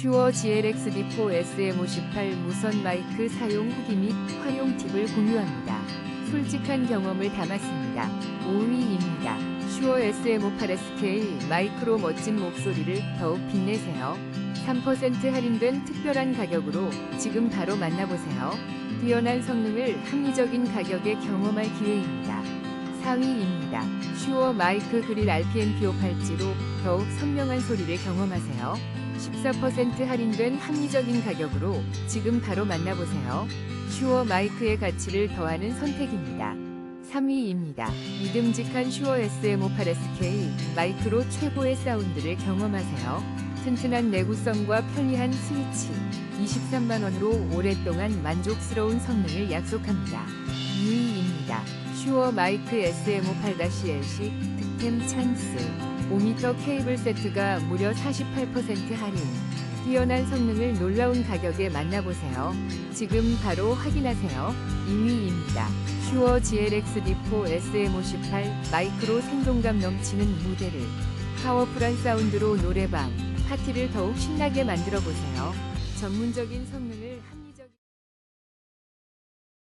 슈어 GLX D4 SM58 무선 마이크 사용 후기 및 활용 팁을 공유합니다. 솔직한 경험을 담았습니다. 5위입니다. 슈어 SM58SK 마이크로 멋진 목소리를 더욱 빛내세요. 3% 할인된 특별한 가격으로 지금 바로 만나보세요. 뛰어난 성능을 합리적인 가격에 경험할 기회입니다. 4위입니다. 슈어 마이크 그릴 RPM P580로 더욱 선명한 소리를 경험하세요. 14% 할인된 합리적인 가격으로 지금 바로 만나보세요. 슈어 마이크의 가치를 더하는 선택입니다. 3위입니다. 믿음직한 슈어 SM58SK 마이크로 최고의 사운드를 경험하세요. 튼튼한 내구성과 편리한 스위치, 23만원으로 오랫동안 만족스러운 성능을 약속합니다. 2위입니다. 슈어 마이크 SM58-LC 득템 찬스 5m 케이블 세트가 무려 48% 할인 뛰어난 성능을 놀라운 가격에 만나보세요. 지금 바로 확인하세요. 2위입니다. 슈어 GLX D4 SM58 마이크로 생동감 넘치는 무대를 파워풀한 사운드로 노래방, 파티를 더욱 신나게 만들어 보세요. 전문적인 성능을